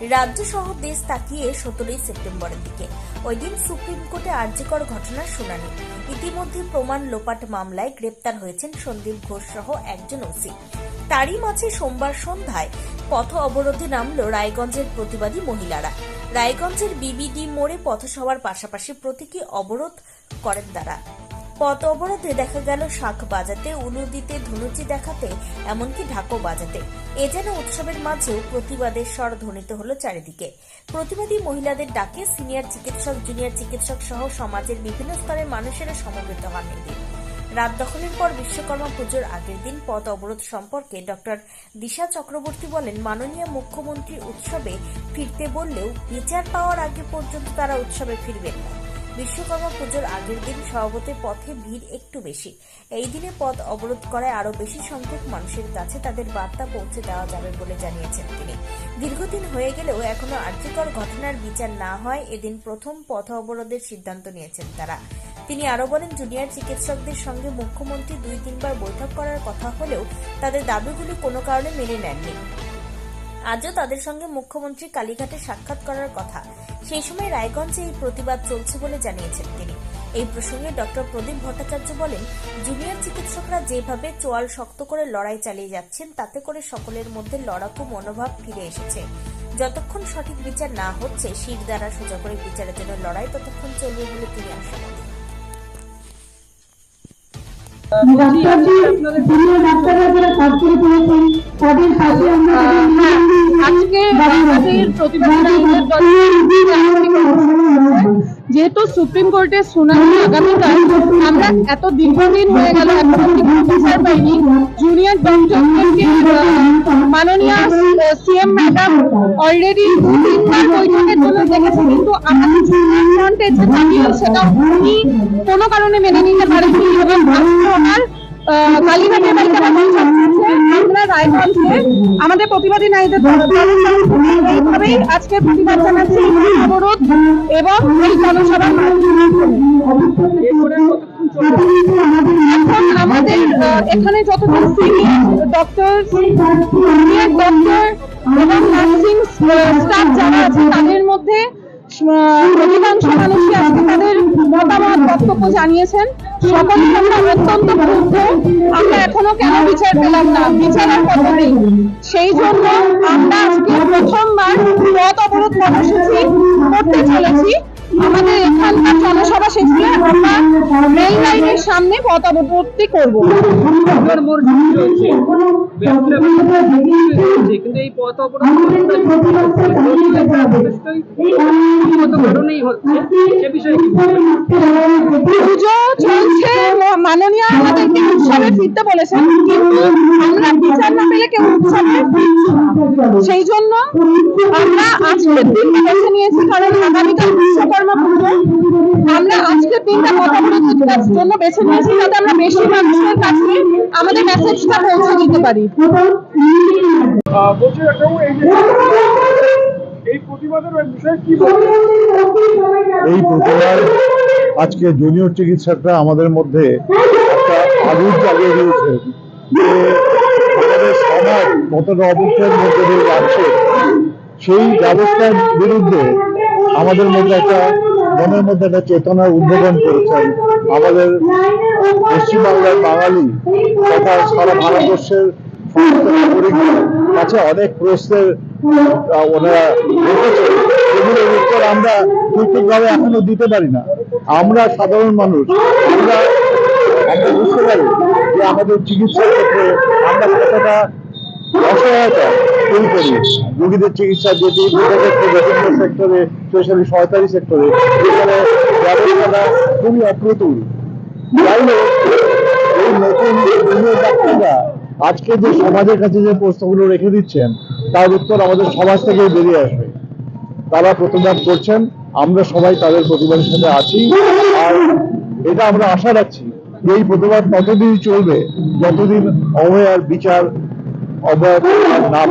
রাজ্য সহ দেশ তাকিয়ে সতেরোই সেপ্টেম্বরের দিকে। ওই দিন সুপ্রিম কোর্টে আর্যকর ঘটনার শুনানি। ইতিমধ্যে প্রমাণ লোপাট মামলায় গ্রেপ্তার হয়েছেন সন্দীপ ঘোষ সহ একজন ওসি। তারই মাঝে সোমবার সন্ধ্যায় পথ অবরোধে নামল রায়গঞ্জের প্রতিবাদী মহিলারা। রায়গঞ্জের বিবিডি মোড়ে পথসভার পাশাপাশি প্রতীকী অবরোধ করেন তারা। পথ অবরোধে দেখা গেল শাঁখ বাজাতে, উলু দিতে, ধনুচি দেখাতে, এমনকি ঢাকো বাজাতে। এ যেন উৎসবের মাঝেও প্রতিবাদের স্বর ধ্বনিত হলো চারিদিকে। প্রতিবাদী মহিলাদের ডাকে সিনিয়র চিকিৎসক, জুনিয়র চিকিৎসক সহ সমাজের বিভিন্ন স্তরের মানুষেরা সমবেত হন এদিন রাত দখলের পর বিশ্বকর্মা পুজোর আগের দিন পথ অবরোধ সম্পর্কে ডক্টর দিশা চক্রবর্তী বলেন, মাননীয় মুখ্যমন্ত্রী উৎসবে ফিরতে বললেও বিচার পাওয়ার আগে পর্যন্ত তারা উৎসবে ফিরবেন না। বিশ্বকর্মা পুজোর আগের দিন স্বভাবতে পথে ভিড় একটু বেশি। এই দিনে পথ অবরোধ করায় আরও বেশি সংখ্যক মানুষের কাছে তাদের বার্তা পৌঁছে দেওয়া যাবে বলে জানিয়েছেন তিনি। দীর্ঘদিন হয়ে গেলেও এখনও আর্যকর ঘটনার বিচার না হয় এদিন প্রথম পথ অবরোধের সিদ্ধান্ত নিয়েছেন তারা। তিনি আরও বলেন, জুনিয়র চিকিৎসকদের সঙ্গে মুখ্যমন্ত্রী দুই তিনবার বৈঠক করার কথা হলেও তাদের দাবিগুলি কোনো কারণে মেনে নেননি। আজও তাদের সঙ্গে মুখ্যমন্ত্রী কালীঘাটে সাক্ষাৎ করার কথা। সেই সময় রায়গঞ্জে এই প্রতিবাদ চলছে বলে জানিয়েছেন তিনি। এই প্রসঙ্গে ডক্টর প্রদীপ ভট্টাচার্য বলেন, জুনিয়র চিকিৎসকরা যেভাবে চোয়াল শক্ত করে লড়াই চালিয়ে যাচ্ছেন, তাতে করে সকলের মধ্যে লড়াকু মনোভাব ফিরে এসেছে। যতক্ষণ সঠিক বিচার না হচ্ছে শির দ্বারা সোজা করে বিচারের জন্য লড়াই ততক্ষণ চলবে বলে তিনি আশাবাদী। ডাক্তারজি জুনিয়র ডাক্তাররা যারা কাজ করে চলেছেন তাদের পাশে আমরা হ্যাঁ, আজকে আমাদের প্রতিবাদী যেহেতু সুপ্রিম কোর্টের শুনানি আগামীকাল আমরা এত দীর্ঘদিন হয়ে গেল এখনও পাইনি জুনিয়র ডক্টরদেরকে মাননীয় সিএম ম্যাডাম অলরেডি তিনবার বৈঠকের জন্য দেখেছে কিন্তু আমাদের সেটা উনি কোনো কারণে মেনে নিতে পারেননি এবং আমাদের প্রতিবাদী নারীদের আজকে প্রতিবাদ জানাচ্ছি এবং জনসভার মাধ্যমে। এখানে সিনিয়র ডক্টর তাদের মধ্যে অধিকাংশ মানুষই আজকে তাদের মতামত, বক্তব্য জানিয়েছেন। আমরা অত্যন্ত ক্ষুব্ধ। আমরা এখনও কেন বিচার পেলাম না? বিচারের পদ্ধতি। সেই জন্য আমরা আজকে প্রথমবার পথ অবরোধ কর্মসূচি করতে চলেছি। আমাদের এখানকার জনসভা শেষ রেল লাইনের সামনে করব রয়েছে। রয়েছে। কিন্তু এই পথ? পুজো চলছে। মাননীয় আমাদেরকে উৎসবে ফিরতে বলেছেন? কিন্তু আমরা বিচার না পেলে কেউ উৎসবে সেই জন্য আমরা আজকের দিনটা বেছে নিয়েছি কারণ আগামীকাল বিশ্বকর্মা পুজো। আমরা আজকের দিনটা জন্য বেছে নিয়েছি যাতে আমরা বেশি মানুষের কাছে আমাদের মেসেজটা পৌঁছে দিতে পারি। এই প্রতিবাদের বিষয়ে কি এই প্রতিবাদ আজকে জুনিয়র চিকিৎসকরা আমাদের মধ্যে একটা আগুন জ্বালিয়ে দিয়েছে। যে আমাদের সমাজ কতটা অবস্থার মধ্যে দিয়ে যাচ্ছে, সেই ব্যবস্থার বিরুদ্ধে আমাদের মধ্যে একটা, মনের মধ্যে একটা চেতনার উদ্বোধন করেছেন আমাদের পশ্চিমবাংলার বাঙালি তথা সারা ভারতবর্ষের কাছে অনেক প্রশ্নের ওনারা রেখেছেন। যেগুলোর উত্তর আমরা ঠিকভাবে এখনও দিতে পারি না। আমরা সাধারণ মানুষ, আমরা আমরা বুঝতে পারি যে আমাদের চিকিৎসার ক্ষেত্রে আমরা কতটা অসহায়তা ফিল করি। রোগীদের চিকিৎসা ক্ষেত্রে বিভিন্ন সেক্টরে স্পেশালি সরকারি সেক্টরে যেখানে ব্যবস্থাটা খুবই অপ্রতুল। যাই এই নতুন ডাক্তাররা আজকে যে সমাজের কাছে যে প্রশ্নগুলো রেখে দিচ্ছেন, তার উত্তর আমাদের সমাজ থেকেই বেরিয়ে আসবে। তারা প্রতিবাদ করছেন আমরা সবাই তাদের প্রতিবাদের সাথে আছি আর এটা আমরা আশা রাখছি এই প্রতিবাদ ততদিন চলবে, যতদিন অভয়ার বিচার অভয় না